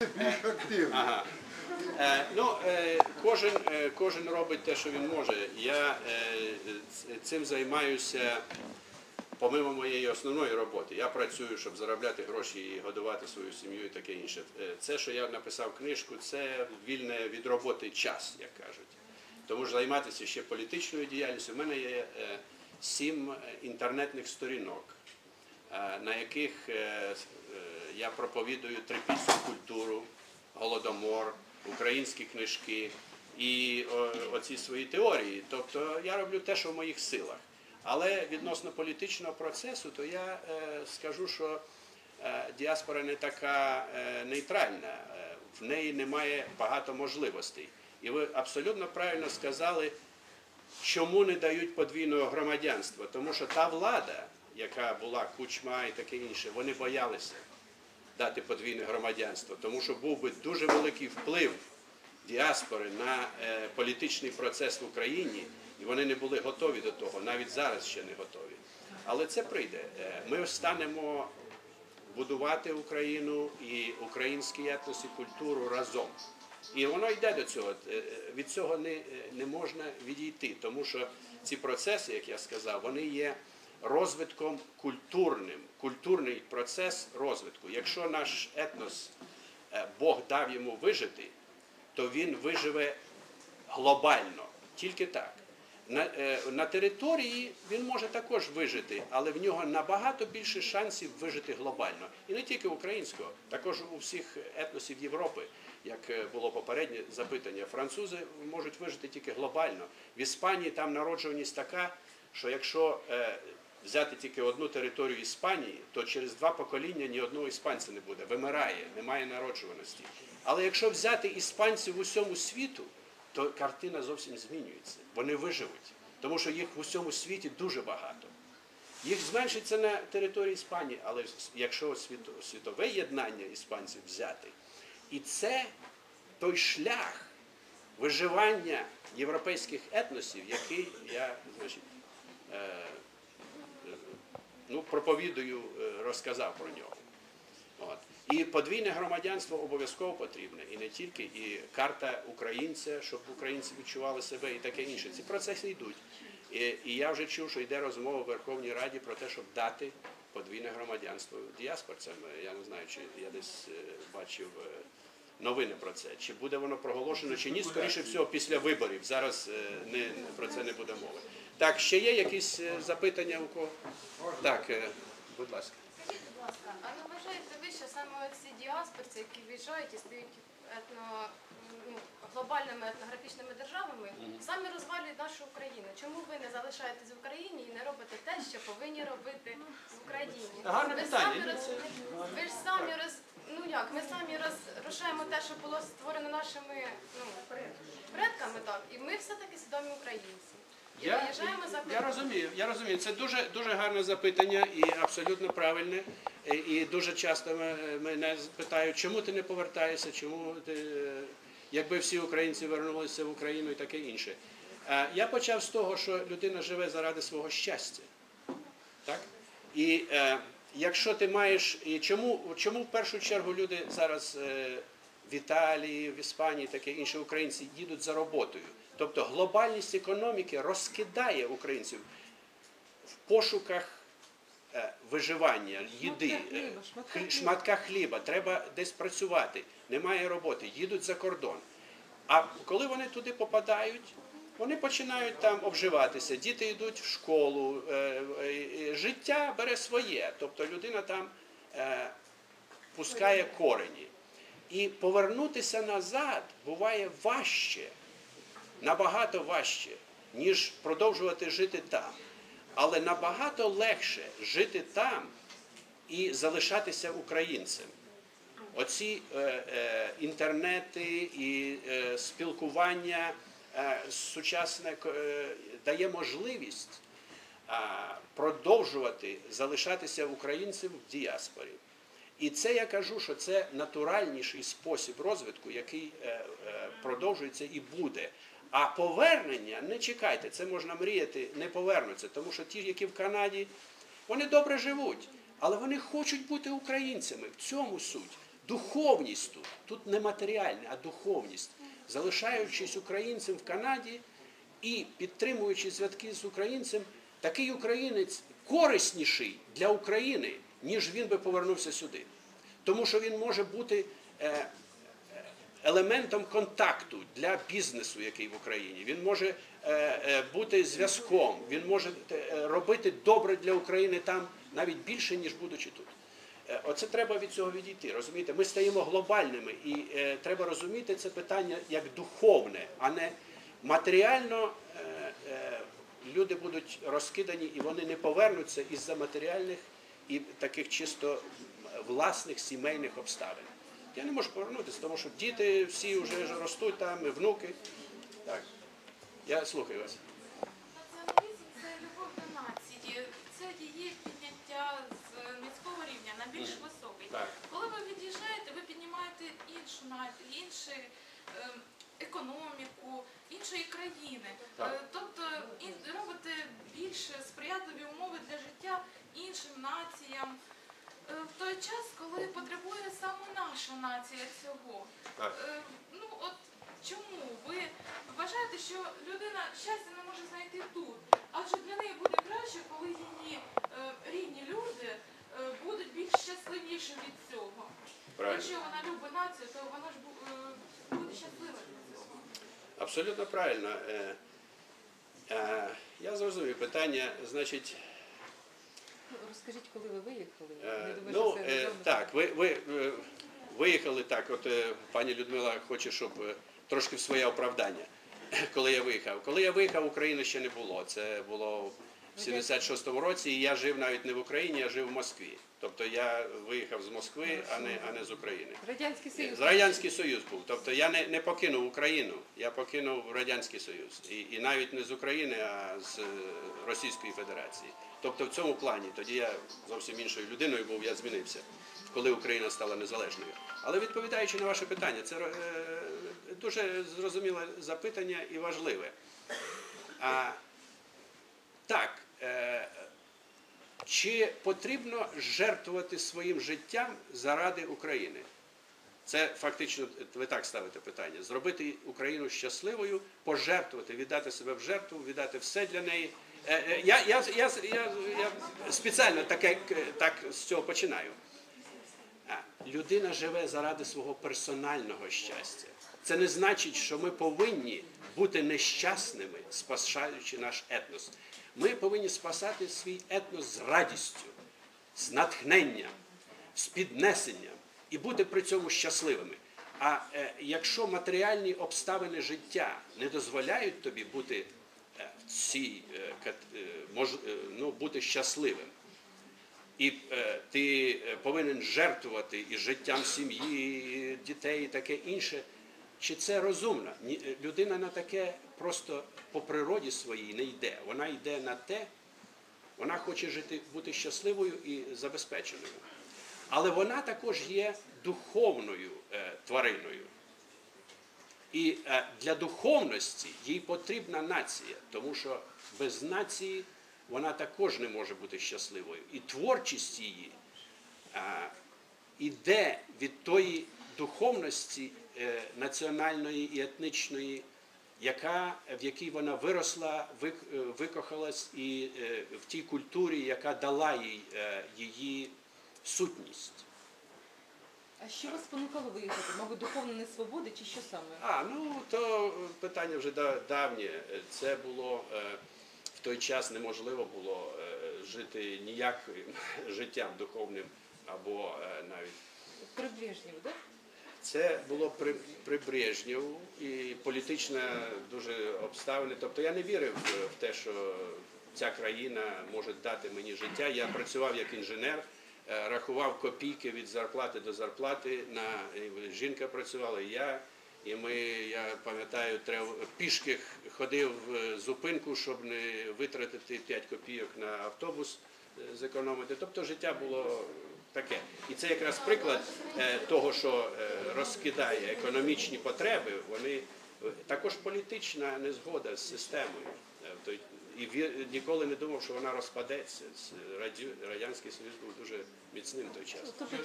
більш активно. Е, ну, е, кожен, е, кожен робить те, що він може. Я цим займаюся помимо моєї основної роботи. Я працюю, щоб заробляти гроші і годувати свою сім'ю і таке інше. Це, що я написав книжку, це вільне від роботи час, як кажуть. Тому ж займатися ще політичною діяльністю. У мене є сім інтернетних сторінок, на яких я проповідую трипільську культуру, голодомор, українські книжки і оці свої теорії. Тобто я роблю те, що в моїх силах. Але відносно політичного процесу, то я е, скажу, що е, діаспора не така е, нейтральна, е, в неї немає багато можливостей. І ви абсолютно правильно сказали, чому не дають подвійного громадянства? Тому що та влада, яка була кучма і таке інше, вони боялися дати подвійне громадянство, тому що був би дуже великий вплив діаспори на е, політичний процес в Україні, і вони не були готові до того, навіть зараз ще не готові. Але це прийде. Е, Ми станемо будувати Україну і український етнос і культуру разом. І воно йде до цього. Е, Від цього не, не можна відійти, тому що ці процеси, як я сказав, вони є розвитком культурним, культурний процес розвитку. Якщо наш етнос е, Бог дав йому вижити, то він виживе глобально, тільки так. На, е, на території він може також вижити, але в нього набагато більше шансів вижити глобально. І не тільки українського, також у всіх етносів Європи, як е, було попереднє запитання. Французи можуть вижити тільки глобально. В Іспанії там народжуваність така, що якщо взяти тільки одну територію Іспанії, то через два покоління ні одного іспанця не буде, вимирає, немає народжуваності. Але якщо взяти іспанців в усьому світу, то картина зовсім змінюється. Вони виживуть, тому що їх в усьому світі дуже багато. Їх зменшиться на території Іспанії, але якщо світове єднання іспанців взяти, і це той шлях виживання європейських етносів, який я значить, е, ну, проповідую, е, розказав про нього. От. І подвійне громадянство обов'язково потрібне, і не тільки, і карта українця, щоб українці відчували себе і таке інше. Ці процеси йдуть. І, і я вже чув, що йде розмова в Верховній Раді про те, щоб дати подвійне громадянство діаспорцям. Я не знаю, чи я десь е, бачив е, новини про це. Чи буде воно проголошено, чи ні, скоріше всього, після виборів. Зараз е, не, про це не буде мови. Так, ще є якісь е, запитання у кого? Так, е, будь ласка. Скажіть, будь ласка, а не вважаєте ви, що саме ці діаспорці, які виїжджають і стають етно, ну, глобальними етнографічними державами, самі розвалюють нашу Україну? Чому ви не залишаєтесь в Україні і не робите те, що повинні робити в Україні? Гарне ви питання. Самі роз... Ви ж самі роз... Ну як, ми самі розрушаємо те, що було створено нашими ну, предками, так, і ми все-таки свідомі українці. І Я, за я розумію, я розумію. Це дуже, дуже гарне запитання і абсолютно правильне. І, дуже часто мене питають, чому ти не повертаєшся, чому ти, е, якби всі українці вернулися в Україну і таке інше. Е, Я почав з того, що людина живе заради свого щастя. Так? І е, якщо ти маєш. І чому, чому в першу чергу люди зараз е, в Італії, в Іспанії, таке інше українці їдуть за роботою? Тобто глобальність економіки розкидає українців в пошуках е, виживання, їди, е, шматка хліба, треба десь працювати, немає роботи, їдуть за кордон. А коли вони туди попадають, вони починають там обживатися, діти йдуть в школу, е, е, життя бере своє, тобто людина там е, пускає корені. І повернутися назад буває важче, набагато важче, ніж продовжувати жити там. Але набагато легше жити там і залишатися українцем. Оці е, е, інтернети і е, спілкування сучасне е, дає можливість продовжувати залишатися українцем в діаспорі. І це я кажу, що це натуральніший спосіб розвитку, який е, е, продовжується і буде. А повернення не чекайте, це можна мріяти, не повернуться, тому що ті, які в Канаді, вони добре живуть, але вони хочуть бути українцями. В цьому суть. духовність тут, тут не матеріальне, а духовність. Залишаючись українцем в Канаді і підтримуючи зв'язки з українцем, такий українець корисніший для України, ніж він би повернувся сюди. Тому що він може бути е, елементом контакту для бізнесу, який в Україні. Він може е, е, бути зв'язком, він може робити добре для України там навіть більше, ніж будучи тут. Е, Оце треба від цього відійти. Розумієте, ми стаємо глобальними, і е, треба розуміти це питання як духовне, а не матеріально. Е, е, люди будуть розкидані і вони не повернуться із-за матеріальних і таких чисто власних сімейних обставин. Я не можу повернутися, тому що діти всі вже ростуть там, і внуки. Так. Я слухаю вас. Націоналізм це любов до нації, це її підняття з міського рівня на більш високий. Так. Коли ви від'їжджаєте, ви піднімаєте іншу націю, іншу ем, економіку, іншої країни. Так. Е, Тобто робите більш сприятливі умови для життя іншим націям. Е, В той час, коли потребує саме наша нація цього. Так. Е, Ну от чому ви вважаєте, що людина щастя не може знайти тут? Адже для неї буде краще, коли її рідні люди будуть більш щасливіші від цього. Правильно. Якщо вона любить націю, то вона ж буде щаслива. Абсолютно правильно. Е, е, Я зрозумів питання, значить. Ну, Розкажіть, коли ви виїхали? Е, Я думаю, Ну, що це так, ви, ви виїхали так, от пані Людмила хоче, щоб трошки в своє оправдання, коли я виїхав. Коли я виїхав, України ще не було. Це було в 76-му році, і я жив навіть не в Україні, я жив в Москві. Тобто я виїхав з Москви, а не, а не з України. Радянський Союз. Радянський Союз був. Тобто я не, не покинув Україну, я покинув Радянський Союз. І, і навіть не з України, а з е, Російської Федерації. Тобто в цьому плані тоді я зовсім іншою людиною був, я змінився, коли Україна стала незалежною. Але відповідаючи на ваше питання, це е, дуже зрозуміле запитання і важливе. А, так, чи потрібно жертвувати своїм життям заради України? Це фактично, ви так ставите питання. Зробити Україну щасливою, пожертвувати, віддати себе в жертву, віддати все для неї. Е, е, Я, я, я, я, я спеціально таке, так з цього починаю. Людина живе заради свого персонального щастя. Це не значить, що ми повинні бути нещасними, спасаючи наш етнос. Ми повинні спасати свій етнос з радістю, з натхненням, з піднесенням і бути при цьому щасливими. А е, якщо матеріальні обставини життя не дозволяють тобі бути е, в цій е, е, мож, е, ну, бути щасливим, і е, ти е, повинен жертвувати і життям сім'ї, і дітей, і таке інше. Чи це розумно? Е, Людина на таке просто по природі своїй не йде. Вона йде на те, вона хоче жити, бути щасливою і забезпеченою. Але вона також є духовною е, твариною. І е, для духовності їй потрібна нація, тому що без нації вона також не може бути щасливою. І творчість її е, іде від тої духовності національної і етнічної, яка, в якій вона виросла, е, викохалась і е, в тій культурі, яка дала їй е, її сутність. А що вас спонукало виїхати? Мабуть, духовна несвобода чи що саме? А, ну то питання вже давнє. Це було е, в той час неможливо було е, жити ніяким життям духовним або е, навіть. При Брежнєву, так? Це було при, при Брежнєву і політична дуже обставини. Тобто я не вірив в те, що ця країна може дати мені життя. Я працював як інженер, е, рахував копійки від зарплати до зарплати. На жінка працювала, і я. І ми, я пам'ятаю, пішки ходив в зупинку, щоб не витратити 5 копійок на автобус, е, зекономити. Тобто життя було таке. І це якраз приклад е, того, що е, розкидає економічні потреби, вони е, також політична незгода з системою. І ніколи не думав, що вона розпадеться. Радянський Союз був дуже міцним в той час. Тобто